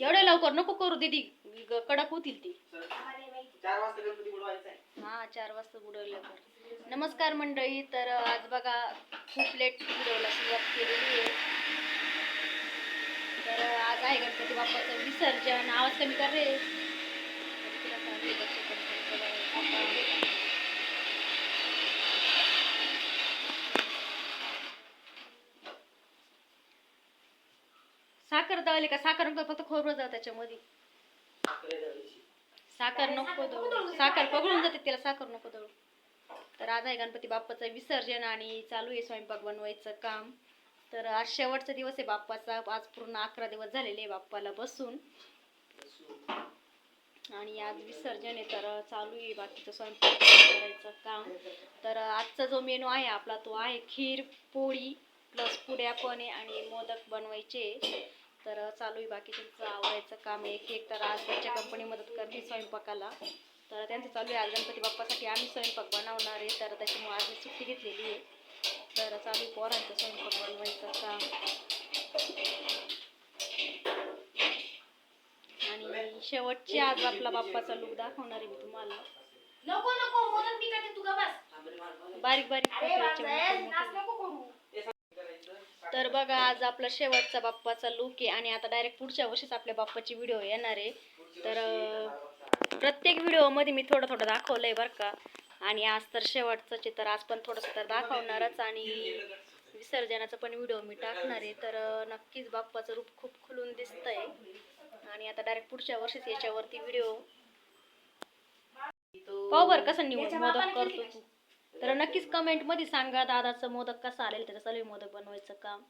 एवढ्या लवकर नको करू दीदी. ग- कडक होतील ती. चार वाजता गणपती बुडवायचा आहे हा चार वाजता बुडवलं तर नमस्कार मंडळी तर आज बघा खूप लेट बुडवला सुरुवात केलेली आहे. तर आज आहे गणपती बाप्पाचं विसर्जन. आवाज कमी कर रे तुला सांगते बच्चे पण थोडं बाप्पा. साखर दळले का? साखर नको फक्त खोबरं जाऊ त्याच्यामध्ये. साखर नको दळू. साखर पगळून जाते त्याला साखर नको दळू. तर आज आहे गणपती बाप्पाचं विसर्जन आणि चालू आहे स्वयंपाक बनवायचं काम. तर आज शेवटचा दिवस आहे बाप्पाचा. आज पूर्ण अकरा दिवस झालेले आहे बाप्पाला बसून. आणि आज विसर्जन आहे तर चालू आहे बाकीचं स्वयंपाक करायचं काम. तर आजचा जो मेनू आहे आपला तो आहे खीर पोळी प्लस पुड्या पण आहे आणि मोदक बनवायचे. तर चालू आहे बाकी त्यांचं आवडायचं काम. आहे एक एक तर आज त्यांच्या कंपनी मदत करते स्वयंपाकाला. तर त्यांचं चालू आहे आज गणपती बाप्पासाठी आम्ही स्वयंपाक बनवणार आहे. तर त्याच्यामुळे आज मी सुट्टी घेतलेली आहे. तर चालू आहे पोरांचं स्वयंपाक बनवायचं काम. आणि शेवटची आज आपला बाप्पाचा लुक दाखवणार आहे मी तुम्हाला. बारीक बारीक तर बघा आज आपला शेवटचा बाप्पाचा लुक आहे आणि आता डायरेक्ट पुढच्या वर्षीच आपल्या बाप्पाची व्हिडिओ येणार आहे. तर प्रत्येक व्हिडिओमध्ये मी थोडं थोडं दाखवलंय बरं का. आणि आज तर शेवटचंच आहे तर आज पण थोडंसं तर दाखवणारच आणि विसर्जनाचा पण व्हिडिओ मी टाकणार आहे. तर नक्कीच बाप्पाचं रूप खूप खुलून दिसतंय. आणि आता डायरेक्ट पुढच्या वर्षीच याच्यावरती व्हिडिओ पाहू बरं कसं निवड? मोदक करतो तू. तर नक्कीच कमेंटमध्ये सांगा दादाचं मोदक कसं आलेलं त्याचं चालू मोदक बनवायचं काम.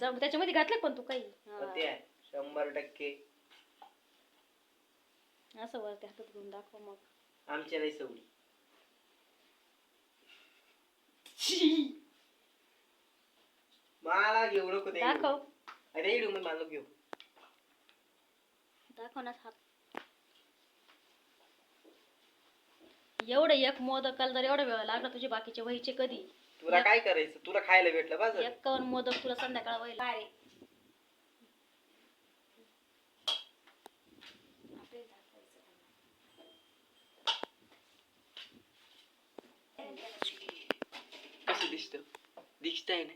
जाऊ त्याच्यामध्ये घातलं पण तू काही. हा. शंभर टक्के. असं वरती हातात घेऊन दाखव मग. आमच्या नाही सवडी. मला घेऊ नको ते. दाखव. अरे इडू मी मला घेऊ. दाखव ना हात. एवढं एक मोदकाला जर एवढा वेळ लागला तुझे बाकीचे व्हायचे कधी? तुला काय करायचं? तुला खायला भेटलं बस. एक्कावन्न मोदक तुला संध्याकाळ व्हायला. अरे कसं दिसत? ना.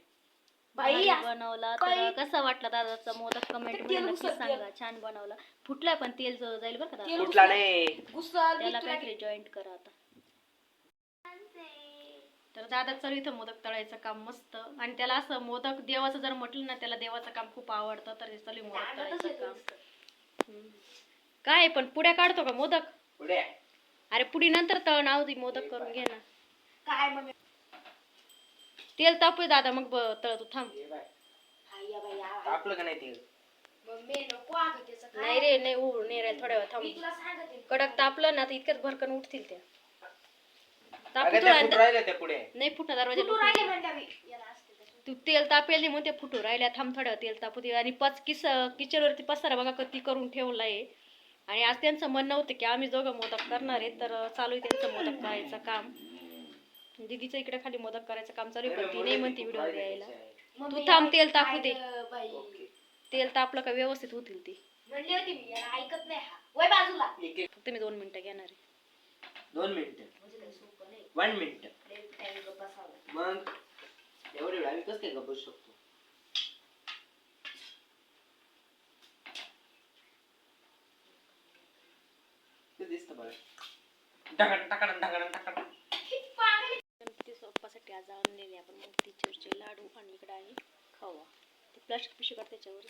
बाई भारी बनवला बाई. तर कसा वाटला दादाचा मोदक कमेंटमध्ये तेल नक्की सांगा छान बनवला. फुटलाय पण तेल ज- जाईल बरं का दादा. तेल कुठला नाही. गुसल त्याला काहीतरी जॉईंट करा आता. तर दादा चालू इथं मोदक तळायचं काम मस्त. आणि त्याला असं मोदक देवाचं जर म्हटलं ना त्याला देवाचं काम खूप आवडतं तर हे चालू मोदक तळायचं काम. हम्म. काय पण पुड्या काढतो का मोदक? पुढे अरे पुडी नंतर तळ नाव दे मोदक करून घे ना. काय तेल तापू दादा मग ब- तळ तू थांब. हाय बाई आ- आपलं का नाही ते मम्मी नको अगं त्याचं काय? नाही रे नाही उड नाही राहील थोड्या वेळ मी थांब तुला सांगते. कडक तापलं ना तर इतक्यात भरकन उठतील त्या. तापू अगं त्या फुट थोडा राहिल्या त्या पुढे. नाही फुटा दरवाजा कुठून राहिले म्हणते मी याला असते तसं. तू तेल तापेल नाही म्हणून ते फुटू राहिल्या. थांब थोड्या वेळ तेल तापू दे. आणि पाच किस किचनवरती पसारा बघा कधी करून ठेवलाय. आणि आज त्यांचं म्हणणं होतं की आम्ही दोघं मोदक करणार आहे तर चालू आहे त्यांचं मोदक करायचं काम. दीदीचं इकडे खाली मोदक करायचं काम चालू आहे पण ती नाही म्हणते व्हिडिओ यायला मम्मी, थांब, तेल टाकू दे. बाई. तेल तापलं का व्यवस्थित होतील ते. म्हणली होती मी याला ऐकत नाही हा. वय बाजूला. फक्त मी दोन मिनिटं घेणार आहे. दोन मिनिट. One minute. मग एवढे वेळ आम्ही कसं काय गप्पू शकतो? ते दिसतं बघा ढकड ढकड ढकड ढकड गणपती सोप्पासाठी आज आणलेले आपण मोतीचूरचे लाडू आणि इकडे आहे खवा. ते प्लास्टिक पिशवी काढ त्याच्यावर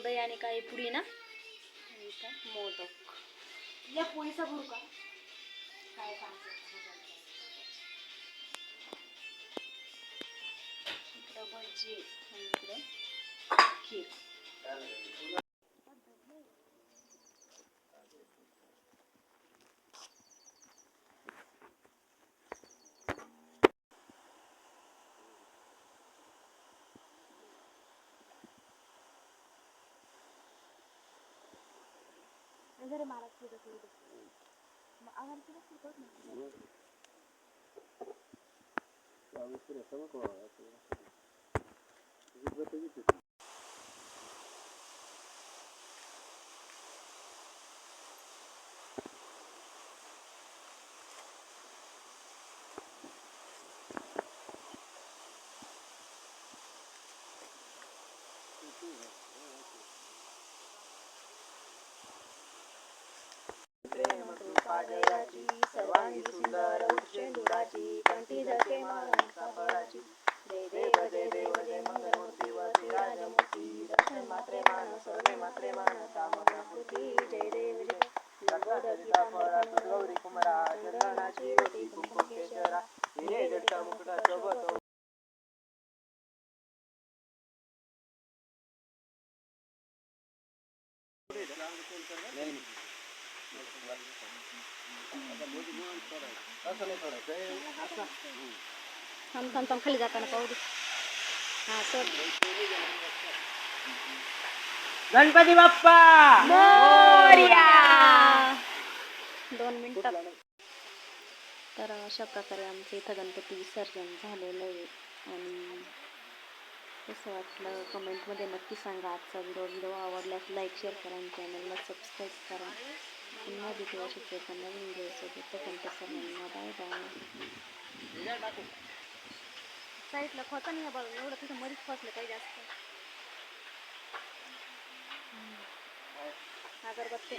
कुरडई आणि काही पुडी ना. मोदक. या पोळीचा भरू का काय सांगते इकडं भजी इकडं खीर. जरी मला तुझं तुझं मग आम्हाला पाडळाची सर्वांगी सुंदर उच्चेंदुराची कंठी झळके माळांचा फळाची जय देव जय देव जय मंगलमूर्ती व श्री राजमूर्ती दर्शन मात्रे मान सर्वे मात्रे मान कामनापूर्ती जय देव जय फळा गौरी कुमारा चंदनाची होती कुंकुम केशरा हिरे जट नाही. थांब थांब थांब खाली जाताना पाहू दे. हा सर गणपती बाप्पा! दोन मिनिटात तर अशा प्रकारे आमचं इथं गणपती विसर्जन झालेलं आहे. आणि कसं वाटलं कमेंटमध्ये नक्की सांगा. आजचा व्हिडिओ व्हिडिओ आवडल्यास लाईक शेअर करा आणि चॅनलला सबस्क्राईब करा. पुन्हा भेटू अशीच नवीन व्हिडिओसोबत तोपर्यंत सर्वांना बाय बाय साईडला खोचा नाही बघ एवढं तिथं मरीच फसलं काही जास्त. अगरबत्ती.